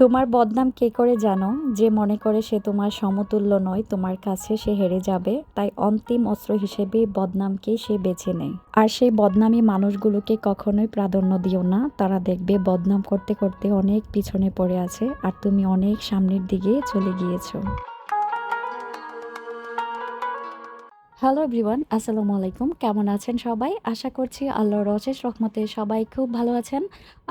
তোমার বদনাম কে করে জানো? যে মনে করে সে তোমার সমতুল্য নয়, তোমার কাছে সে হেরে যাবে, তাই অন্তিম অস্ত্র হিসেবে বদনামকে সে বেছে নেয়। আর সেই বদনামি মানুষগুলোকে কখনোই প্রাধান্য দিও না। তারা দেখবে বদনাম করতে করতে অনেক পিছনে পড়ে আছে, আর তুমি অনেক সামনের দিকে চলে গিয়েছো। হ্যালো এভরিওয়ান আসসালামু আলাইকুম। কেমন আছেন সবাই? আশা করছি আল্লাহর অশেষ রহমতে সবাই খুব ভালো আছেন।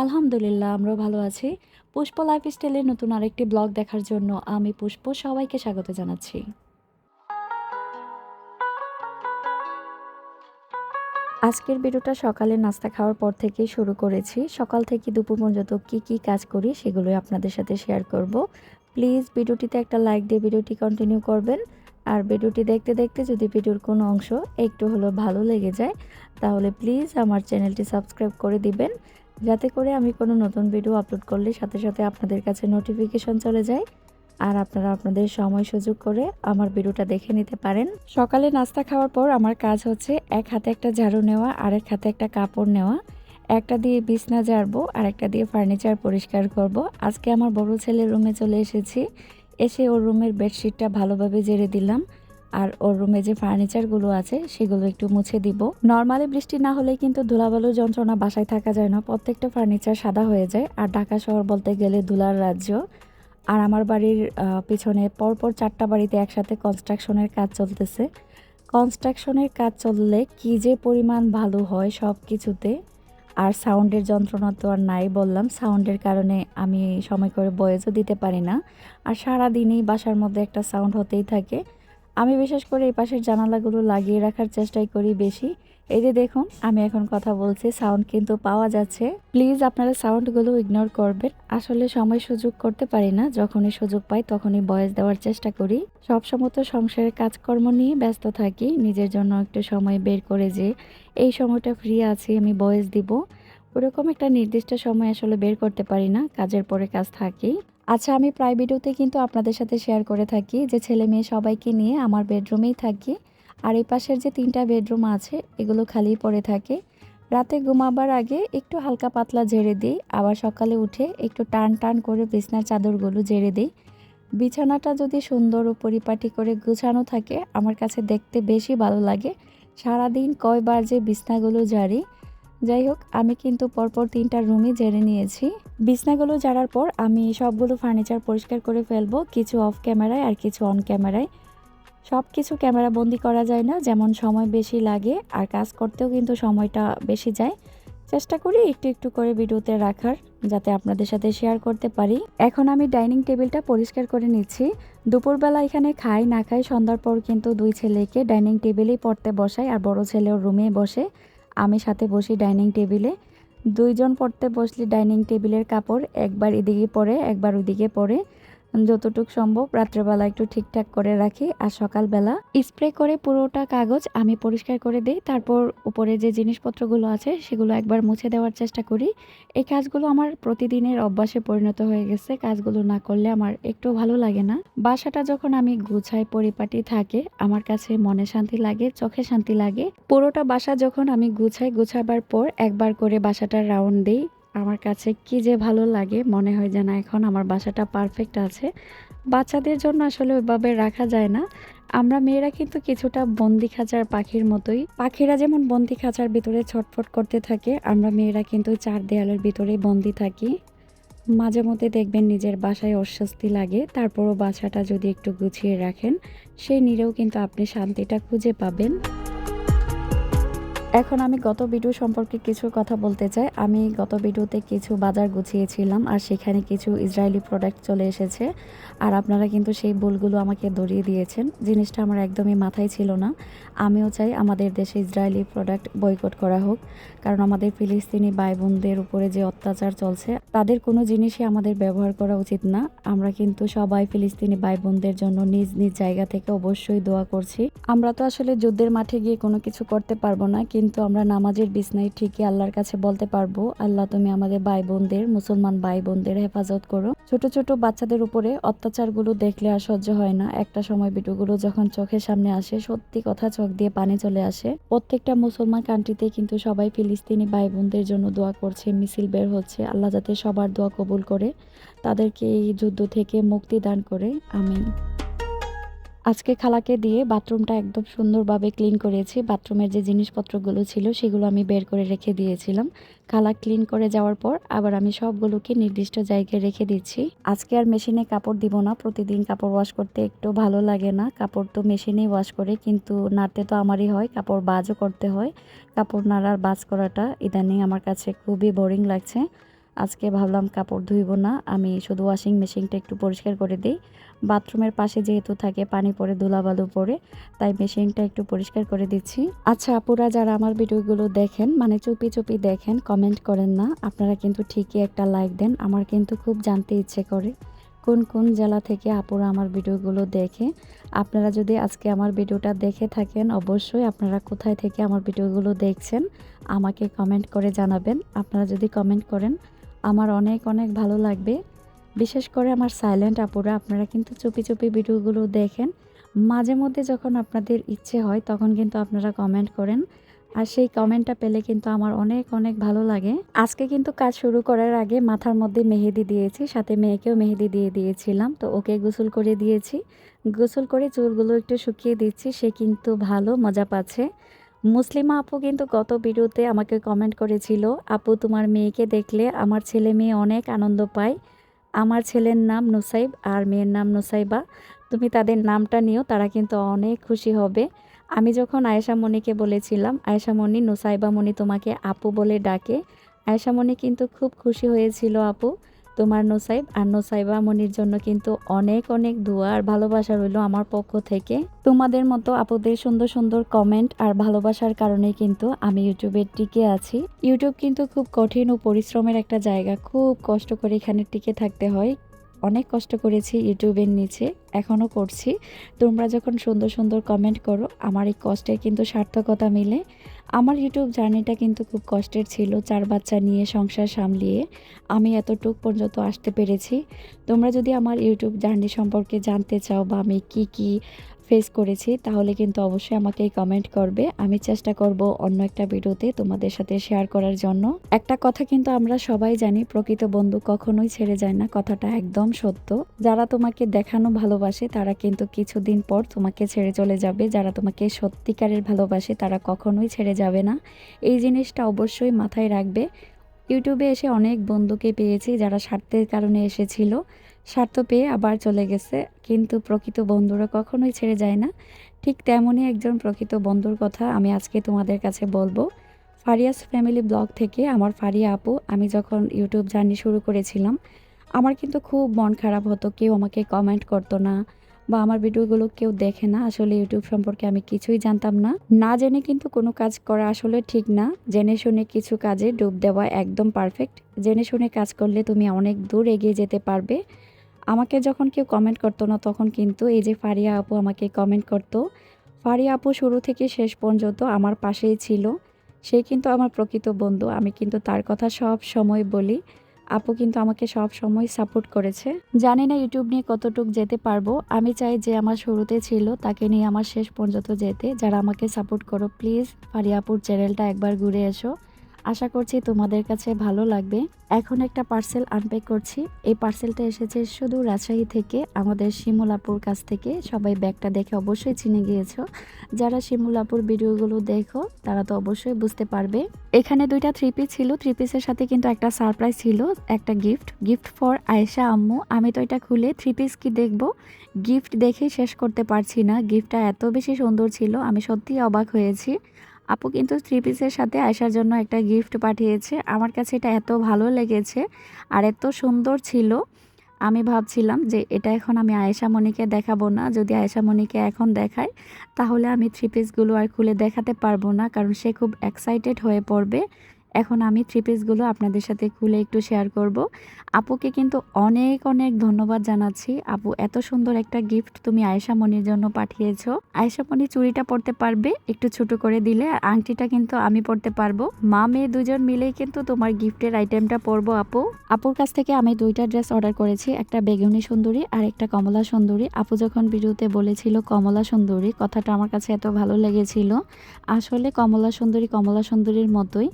আলহামদুলিল্লাহ, আমরাও ভালো আছি। পুষ্প লাইফ লাইফস্টাইলের নতুন আরেকটি ব্লগ দেখার জন্য আমি পুষ্প সবাইকে স্বাগত জানাচ্ছি। আজকের ভিডিওটা সকালে নাস্তা খাওয়ার পর থেকে শুরু করেছি। সকাল থেকে দুপুর পর্যন্ত কি কি কাজ করি সেগুলোই আপনাদের সাথে শেয়ার করব। প্লিজ ভিডিওটিতে একটা লাইক দিয়ে ভিডিওটি কন্টিনিউ করবেন। আর ভিডিওটি দেখতে দেখতে যদি ভিডিওর কোনো অংশ একটু হলেও ভালো লেগে যায়, তাহলে প্লিজ আমার চ্যানেলটি সাবস্ক্রাইব করে দিবেন। যাতে করে আমি কোনো নতুন ভিডিও আপলোড করলে সাথে সাথে আপনাদের কাছে নোটিফিকেশন চলে যায় আর আপনারা আপনাদের সময় সুযোগ করে আমার ভিডিওটা দেখে নিতে পারেন। সকালে নাস্তা খাওয়ার পর আমার কাজ হচ্ছে এক হাতে একটা ঝাড়ু নেওয়া, আর এক হাতে একটা কাপড় নেওয়া। একটা দিয়ে বিছনা ঝাড়বো, আর একটা দিয়ে ফার্নিচার পরিষ্কার করব। আজকে আমার বড় ছেলের রুমে চলে এসেছি। এসে ওর রুমের বেডশিটটা ভালোভাবে জেরে দিলাম। আর ওর রুমে যে ফার্নিচারগুলো আছে, সেগুলো একটু মুছে দিব। নর্মালি বৃষ্টি না হলে কিন্তু ধুলাবালু যন্ত্রণা বাসায় থাকা যায় না। প্রত্যেকটা ফার্নিচার সাদা হয়ে যায়। আর ঢাকা শহর বলতে গেলে ধুলার রাজ্য। আর আমার বাড়ির পিছনে পরপর চারটা বাড়িতে একসাথে কনস্ট্রাকশনের কাজ চলতেছে। কনস্ট্রাকশনের কাজ চললে কি যে পরিমাণ ভালো হয় সব কিছুতে আর সাউন্ডের যন্ত্রণা তো আর নাই বললাম। সাউন্ডের কারণে আমি সময় করে বয়েজও দিতে পারি না। আর সারা দিনই বাসার মধ্যে একটা সাউন্ড হতেই থাকে। আমি বিশেষ করে এই পাশের জানালাগুলো লাগিয়ে রাখার চেষ্টাই করি বেশি। এই যে দেখুন, আমি এখন কথা বলছি সাউন্ড কিন্তু পাওয়া যাচ্ছে। প্লিজ আপনারা সাউন্ডগুলো ইগনোর করবেন। আসলে সময় সুযোগ করতে পারি না, যখনই সুযোগ পাই তখনই বয়স দেওয়ার চেষ্টা করি। সবসময় তো সংসারের কাজকর্ম নিয়ে ব্যস্ত থাকি, নিজের জন্য একটু সময় বের করে যে, এই সময়টা ফ্রি আছি, আমি বয়স দিব। ওরকম একটা নির্দিষ্ট সময় আসলে বের করতে পারি না, কাজের পরে কাজ থাকি। আচ্ছা আমি প্রায় ভিডিওতে কিন্তু আপনাদের সাথে শেয়ার করে থাকি যে, ছেলে মেয়ে সবাইকে নিয়ে আমার বেডরুমেই থাকি। আর এই পাশের যে তিনটা বেডরুম আছে, এগুলো খালি পড়ে থাকে। রাতে ঘুমাবার আগে একটু হালকা পাতলা ঝেড়ে দিই, আবার সকালে উঠে একটু টান টান করে বিছনার চাদরগুলো ঝেড়ে দিই। বিছানাটা যদি সুন্দর ও পরিপাটি করে গুছানো থাকে, আমার কাছে দেখতে বেশি ভালো লাগে। সারাদিন কয়বার যে বিছনাগুলো ঝাড়ি। যাই হোক, আমি কিন্তু পরপর তিনটা রুমই জেনে নিয়েছি। বিছনাগুলো ঝাড়ার পর আমি সবগুলো ফার্নিচার পরিষ্কার করে ফেলব, কিছু অফ ক্যামেরায় আর কিছু অন ক্যামেরায় সব কিছু ক্যামেরা বন্দি করা যায় না, যেমন সময় বেশি লাগে আর কাজ করতেও কিন্তু সময়টা বেশি যায়। চেষ্টা করি একটু একটু করে ভিডিওতে রাখার, যাতে আপনাদের সাথে শেয়ার করতে পারি। এখন আমি ডাইনিং টেবিলটা পরিষ্কার করে নিচ্ছি। দুপুরবেলা এখানে খাই, না খাই, সন্ধ্যার পর কিন্তু দুই ছেলেকে ডাইনিং টেবিলেই পড়তে বসাই আর বড় ছেলেও রুমে বসে। আমি সাথে বসি ডাইনিং টেবিলে দুইজন পড়তে বসলে ডাইনিং টেবিলের কাপড় একবার এদিকে পরে, একবার ওদিকে পরে। যতটুকু সম্ভব রাত্রেবেলা একটু ঠিকঠাক করে রাখি আর সকালবেলা স্প্রে করে পুরোটা কাগজ আমি পরিষ্কার করে দিই। তারপর উপরে যে জিনিসপত্রগুলো আছে সেগুলো একবার মুছে দেওয়ার চেষ্টা করি। এই কাজগুলো আমার প্রতিদিনের অভ্যাসে পরিণত হয়ে গেছে। কাজগুলো না করলে আমার একটু ভালো লাগে না। বাসাটা যখন আমি গুছাই পরিপাটি থাকে, আমার কাছে মনে শান্তি লাগে, চোখে শান্তি লাগে। পুরোটা বাসা যখন আমি গুছাই, গুছাবার পর একবার করে বাসাটা রাউন্ড দিই। আমার কাছে কি যে ভালো লাগে, মনে হয় যে না এখন আমার বাসাটা পারফেক্ট আছে। বাচ্চাদের জন্য আসলে ওইভাবে রাখা যায় না। আমরা মেয়েরা কিন্তু কিছুটা বন্দি খাঁচার পাখির মতোই। পাখিরা যেমন বন্দি খাঁচার ভিতরে ছটফট করতে থাকে, আমরা মেয়েরা কিন্তু চার দেয়ালের ভিতরেই বন্দি থাকি। মাঝে মধ্যে দেখবেন নিজের বাসায় অস্বস্তি লাগে, তারপরও বাসাটা যদি একটু গুছিয়ে রাখেন, সেই নিরেও কিন্তু আপনি শান্তিটা খুঁজে পাবেন। এখন আমি গত ভিডিও সম্পর্কে কিছু কথা বলতে চাই। আমি গত ভিডিওতে কিছু বাজার গুছিয়েছিলাম আর সেখানে কিছু ইসরায়েলি প্রোডাক্ট চলে এসেছে। আর আপনারা কিন্তু সেই ভুলগুলো আমাকে ধরিয়ে দিয়েছেন। জিনিসটা আমার একদমই মাথায় ছিল না। আমিও চাই আমাদের দেশে ইসরায়েলি প্রোডাক্ট বয়কট করা হোক। কারণ আমাদের ফিলিস্তিনি ভাই বোনদের উপরে যে অত্যাচার চলছে, তাদের কোনো জিনিসই আমাদের ব্যবহার করা উচিত না। আমরা কিন্তু সবাই ফিলিস্তিনি ভাই বোনদের জন্য নিজ নিজ জায়গা থেকে অবশ্যই দোয়া করছি। আমরা তো আসলে যুদ্ধের মাঠে গিয়ে কোনো কিছু করতে পারব না, কিন্তু কিন্তু আমরা নামাজের বিছনায় ঠিকই আল্লাহর কাছে বলতে পারব, আল্লাহ, তুমি আমাদের ভাই বোনদের মুসলমান ভাই বোনদের হেফাজত করো। ছোট ছোট বাচ্চাদের উপরে অত্যাচারগুলো দেখলে আর সহ্য হয় না। একটা সময় ভিডিওগুলো যখন চোখের সামনে আসে, সত্যি কথা চোখ দিয়ে পানি চলে আসে। প্রত্যেকটা মুসলমান কান্ট্রিতে কিন্তু সবাই ফিলিস্তিনি ভাই বোনদের জন্য দোয়া করছে, মিছিল বের হচ্ছে। আল্লাহ যাতে সবার দোয়া কবুল করে, তাদেরকে এই যুদ্ধ থেকে মুক্তি দান করে। আমিন। আজকে খালাকে দিয়ে বাথরুমটা একদম সুন্দরভাবে ক্লিন করেছি। বাথরুমের যে জিনিসপত্রগুলো ছিল সেগুলো আমি বের করে রেখে দিয়েছিলাম। খালা ক্লিন করে যাওয়ার পর আবার আমি সবগুলোকে নির্দিষ্ট জায়গায় রেখে দিচ্ছি। আজকে আর মেশিনে কাপড় দিব না, প্রতিদিন কাপড় ওয়াশ করতে একটু ভালো লাগে না। কাপড় তো মেশিনেই ওয়াশ করে, কিন্তু নাড়তে তো আমারই হয়, কাপড় বাজও করতে হয়। কাপড় নাড়ার বাজ করাটা ইদানিং আমার কাছে খুবই বোরিং লাগছে। আজকে ভাবলাম কাপড় ধুইব না, আমি শুধু ওয়াশিং মেশিনটা একটু পরিষ্কার করে দিই। বাথরুমের পাশে যেহেতু থাকে, পানি পড়ে, ধুলাবালু পড়ে, তাই মেশিনটা একটু পরিষ্কার করে দিচ্ছি। আচ্ছা আপুরা যারা আমার ভিডিওগুলো দেখেন মানে চুপি চুপি দেখেন কমেন্ট করেন না। আপনারা কিন্তু ঠিকই একটা লাইক দেন, আমার কিন্তু খুব জানতে ইচ্ছে করে। কোন কোন জেলা থেকে আপুরা আমার ভিডিওগুলো দেখে? আপনারা যদি আজকে আমার ভিডিওটা দেখে থাকেন, অবশ্যই আপনারা কোথায় থেকে আমার ভিডিওগুলো দেখছেন, আমাকে কমেন্ট করে জানাবেন। আপনারা যদি কমেন্ট করেন, আমার অনেক অনেক ভালো লাগবে। বিশেষ করে আমার সাইলেন্ট আপুরা, আপনারা কিন্তু চুপি চুপি ভিডিওগুলো দেখেন। মাঝে মধ্যে যখন আপনাদের ইচ্ছে হয়, তখন কিন্তু আপনারা কমেন্ট করেন। আর সেই কমেন্টটা পেলে কিন্তু আমার অনেক অনেক ভালো লাগে। আজকে কিন্তু কাজ শুরু করার আগে মাথার মধ্যে মেহেদি দিয়েছি, সাথে মেয়েকেও মেহেদি দিয়ে দিয়েছিলাম। তো ওকে গোসল করে দিয়েছি। গোসল করে চুলগুলো একটু শুকিয়ে দিচ্ছি, সে কিন্তু ভালো, মজা পাচ্ছে। মুসলিমা আপু কিন্তু গত ভিডিওতে আমাকে কমেন্ট করেছিল, আপু, তোমার মেয়েকে দেখলে আমার ছেলে মেয়ে অনেক আনন্দ পায়। আমার ছেলের নাম নুসাইব আর মেয়ের নাম নুসাইবা। তুমি তাদের নামটা নিও, তারা কিন্তু অনেক খুশি হবে। আমি যখন আয়েশা মণিকে বলেছিলাম, আয়েশা মণি, নুসাইবা মণি তোমাকে আপু বলে ডাকে। আয়েশা মণি কিন্তু খুব খুশি হয়েছিল আপু। তোমার নোসাইব আর নোসাইবা মনির জন্য কিন্তু অনেক অনেক দোয়া আর ভালোবাসা রইল আমার পক্ষ থেকে। তোমাদের মতো আপুদের সুন্দর সুন্দর কমেন্ট আর ভালোবাসার কারণে কিন্তু আমি ইউটিউবে টিকে আছি। ইউটিউব কিন্তু খুব কঠিন ও পরিশ্রমের একটা জায়গা। খুব কষ্ট করে এখানে টিকে থাকতে হয়। অনেক কষ্ট করেছি ইউটিউবের নিচে, এখনও করছি। তোমরা যখন সুন্দর সুন্দর কমেন্ট করো, আমার এই কষ্টের কিন্তু সার্থকতা মিলে। আমার ইউটিউব জার্নিটা কিন্তু খুব কষ্টের ছিল, চার বাচ্চা নিয়ে সংসার সামলিয়ে আমি এতটুক পর্যন্ত আসতে পেরেছি। তোমরা যদি আমার ইউটিউব জার্নি সম্পর্কে জানতে চাও বা আমি কি কি ফেস করেছি, তাহলে কিন্তু অবশ্যই আমাকে কমেন্ট করবে। আমি চেষ্টা করব অন্য একটা ভিডিওতে তোমাদের সাথে শেয়ার করার জন্য। একটা কথা কিন্তু আমরা সবাই জানি, প্রকৃত বন্ধু কখনোই ছেড়ে যায় না, কথাটা একদম সত্য। যারা তোমাকে দেখানো ভালোবাসে, তারা কিন্তু কিছুদিন পর তোমাকে ছেড়ে চলে যাবে। যারা তোমাকে সত্যিকারের ভালোবাসে, তারা কখনোই ছেড়ে যাবে না। এই জিনিসটা অবশ্যই মাথায় রাখবে। ইউটিউবে এসে অনেক বন্ধুকে পেয়েছি, যারা স্বার্থের কারণে এসেছিল। স্বার্থ পেয়ে আবার চলে গেছে, কিন্তু প্রকৃত বন্ধুরা কখনোই ছেড়ে যায় না। ঠিক তেমনই একজন প্রকৃত বন্ধুর কথা আমি আজকে তোমাদের কাছে বলব। ফারিয়াস ফ্যামিলি ব্লগ থেকে আমার ফারিয়া আপু, আমি যখন ইউটিউব জার্নি শুরু করেছিলাম, আমার কিন্তু খুব মন খারাপ হতো, কেউ আমাকে কমেন্ট করতো না বা আমার ভিডিওগুলো কেউ দেখে না। আসলে ইউটিউব সম্পর্কে আমি কিছুই জানতাম না। না জেনে কিন্তু কোনো কাজ করা আসলে ঠিক না। জেনে শুনে কিছু কাজে ডুব দেওয়া একদম পারফেক্ট জেনে শুনে কাজ করলে তুমি অনেক দূর এগিয়ে যেতে পারবে। আমাকে যখন কেউ কমেন্ট করতো না, তখন কিন্তু এই যে ফারিয়া আপু আমাকে কমেন্ট করতো। ফারিয়া আপু শুরু থেকে শেষ পর্যন্ত আমার পাশেই ছিল। সে কিন্তু আমার প্রকৃত বন্ধু। আমি কিন্তু তার কথা সব সময় বলি। আপু কিন্তু আমাকে সব সময় সাপোর্ট করেছে। জানি না ইউটিউব নিয়ে কতটুক যেতে পারব। আমি চাই যে আমার শুরুতে ছিল, তাকে নিয়ে আমার শেষ পর্যন্ত যেতে। যারা আমাকে সাপোর্ট করো প্লিজ ফারিয়াপুর চ্যানেলটা একবার ঘুরে এসো। আশা করছি তোমাদের কাছে ভালো লাগবে। এখন একটা পার্সেল আনপ্যাক করছি। এই পার্সেলটা এসেছে শুধু রাজশাহী থেকে। আমাদের শিমুলাপুর কাছ থেকে। সবাই ব্যাগটা দেখে অবশ্যই চিনে গিয়েছো। যারা শিমুলাপুর ভিডিওগুলো দেখো, তারা তো অবশ্যই বুঝতে পারবে। এখানে দুইটা থ্রি পিস ছিল। থ্রি পিসের সাথে কিন্তু একটা সারপ্রাইজ ছিল, একটা গিফট গিফট ফর আয়েশা আম্মু। আমি তো এটা খুলে থ্রি পিস কি দেখব? গিফট দেখেই শেষ করতে পারছি না। গিফটটা এত বেশি সুন্দর ছিল, আমি সত্যিই অবাক হয়েছি। আপু কিন্তু থ্রি পিসের সাথে আসার জন্য একটা গিফট পাঠিয়েছে। আমার কাছে এটা এত ভালো লেগেছে আর এত সুন্দর ছিল। আমি ভাবছিলাম যে এটা এখন আমি আয়েশা মনিকে দেখাবো না। যদি আয়েশা মনিকে এখন দেখাই তাহলে আমি থ্রি পিসগুলো আর খুলে দেখাতে পারব না, কারণ সে খুব এক্সাইটেড হয়ে পড়বে। এখন আমি থ্রি পিসগুলো আপনাদের সাথে খুলে একটু শেয়ার করব। আপুকে কিন্তু অনেক অনেক ধন্যবাদ জানাচ্ছি। আপু, এত সুন্দর একটা গিফট তুমি আয়েশা মনির জন্য পাঠিয়েছ। আয়েশা মনি চুড়িটা পরতে পারবে, একটু ছোট করে দিলে। আর আংটিটা কিন্তু আমি পরতে পারব। মা, মেয়ে দুজন মিলেই কিন্তু তোমার গিফটের আইটেমটা পরবো, আপু। আপুর কাছ থেকে আমি দুইটা ড্রেস অর্ডার করেছি, একটা বেগুনি সুন্দরী আর একটা কমলা সুন্দরী। আপু যখন ভিডিওতে বলেছিল কমলা সুন্দরী, কথাটা আমার কাছে এত ভালো লেগেছিল। আসলে কমলা সুন্দরী, কমলা সুন্দরীর মতোই।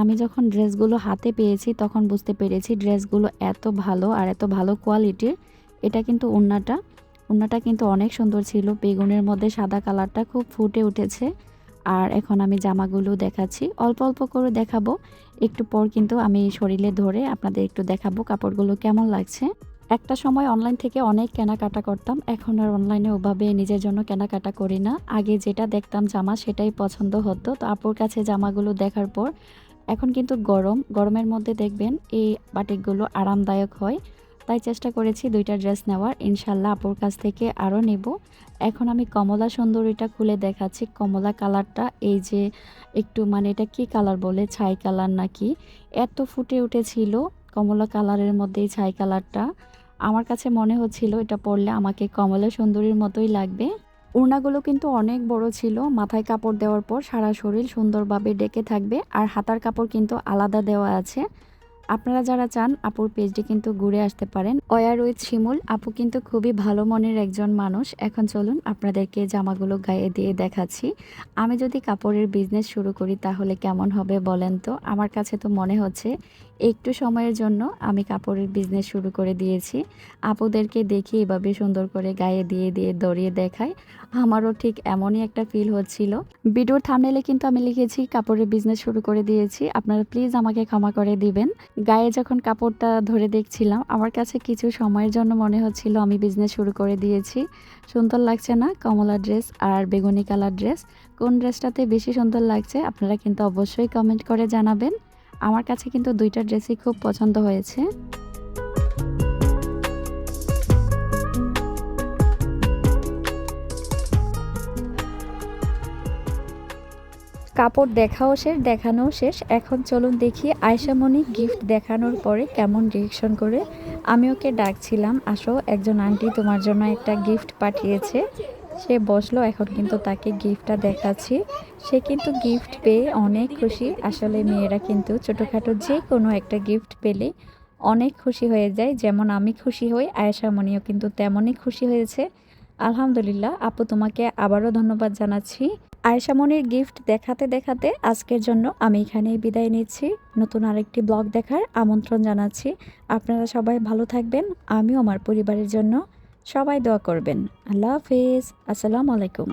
আমি যখন ড্রেসগুলো হাতে পেয়েছি, তখন বুঝতে পেরেছি ড্রেসগুলো এত ভালো আর এত ভালো কোয়ালিটির। এটা কিন্তু ওড়নাটা ওড়নাটা কিন্তু অনেক সুন্দর ছিল। বেগুনের মধ্যে সাদা কালারটা খুব ফুটে উঠেছে। আর এখন আমি জামাগুলো দেখাচ্ছি। অল্প অল্প করে দেখাবো। একটু পর কিন্তু আমি শরীরে ধরে আপনাদের একটু দেখাবো কাপড়গুলো কেমন লাগছে। একটা সময় অনলাইন থেকে অনেক কেনাকাটা করতাম। এখন আর অনলাইনে ওভাবে নিজের জন্য কেনাকাটা করি না। আগে যেটা দেখতাম জামা সেটাই পছন্দ হতো। তো আপুর কাছে জামাগুলো দেখার পর এখন কিন্তু গরম। গরমের মধ্যে দেখবেন এই বাটিকগুলো আরামদায়ক হয়। তাই চেষ্টা করেছি দুইটা ড্রেস নেওয়ার। ইনশাল্লাহ আপুর কাছ থেকে আরও নেব। এখন আমি কমলা সুন্দরীটা খুলে দেখাচ্ছি। কমলা কালারটা, এই যে একটু মানে এটা কি কালার বলে? ছাই কালার নাকি? এত ফুটে উঠেছিল কমলা কালারের মধ্যে এই ছাই কালারটা। আমার কাছে মনে হচ্ছিল এটা পরলে আমাকে কমলা সুন্দরীর মতোই লাগবে। ওড়নাগুলো কিন্তু অনেক বড় ছিল। মাথায় কাপড় দেওয়ার পর সারা শরীর সুন্দরভাবে ডেকে থাকবে আর হাতার কাপড় কিন্তু আলাদা দেওয়া আছে। আপনারা যারা চান, আপুর পেজটি কিন্তু ঘুরে আসতে পারেন। অয়ার উইথ শিমুল, আপু কিন্তু খুবই ভালো মনের একজন মানুষ। এখন চলুন আপনাদেরকে জামাগুলো গায়ে দিয়ে দেখাচ্ছি। আমি যদি কাপড়ের বিজনেস শুরু করি তাহলে কেমন হবে বলেন তো? আমার কাছে তো মনে হচ্ছে একটু সময়ের জন্য আমি কাপড়ের বিজনেস শুরু করে দিয়েছি। আপুদেরকে দেখি এভাবে সুন্দর করে গায়ে দিয়ে দিয়ে দড়িয়ে দেখায়, আমারও ঠিক এমনই একটা ফিল হচ্ছিল। ভিডিওর থামনেলে কিন্তু আমি লিখেছি, কাপড়ের বিজনেস শুরু করে দিয়েছি। আপনারা প্লিজ আমাকে ক্ষমা করে দিবেন। গায়ে যখন কাপড়টা ধরে দেখছিলাম, আমার কাছে কিছু সময়ের জন্য মনে হচ্ছিল আমি বিজনেস শুরু করে দিয়েছি। সুন্দর লাগছে না? কমলা ড্রেস আর বেগুনি কালার ড্রেস কোন ড্রেসটাতে বেশি সুন্দর লাগছে? আপনারা কিন্তু অবশ্যই কমেন্ট করে জানাবেন। আমার কাছে কিন্তু দুইটা ড্রেসই খুব পছন্দ হয়েছে। কাপড় দেখাও শেষ, দেখানোও শেষ। এখন চলুন দেখি আয়সামণি গিফট দেখানোর পরে কেমন রিয়েকশন করে। আমি ওকে ডাকছিলাম, আসো, একজন আন্টি তোমার জন্য একটা গিফট পাঠিয়েছে। সে বসল, এখন কিন্তু তাকে গিফটটা দেখাচ্ছি। সে কিন্তু গিফট পেয়ে অনেক খুশি। আসলে মেয়েরা কিন্তু ছোটোখাটো যে কোনো একটা গিফট পেলে অনেক খুশি হয়ে যায়। যেমন আমি খুশি হই, আয়েশা মনিও কিন্তু তেমনই খুশি হয়েছে। আলহামদুলিল্লাহ, আপু তোমাকে আবারও ধন্যবাদ জানাচ্ছি। আয়েশামণির গিফট দেখাতে দেখাতে আজকের জন্য আমি এখানেই বিদায় নিচ্ছি। নতুন আরেকটি ব্লগ দেখার আমন্ত্রণ জানাচ্ছি। আপনারা সবাই ভালো থাকবেন। আমিও আমার পরিবারের জন্য সবাই দোয়া করবেন। আল্লাহ হাফিজ। আসসালামু আলাইকুম।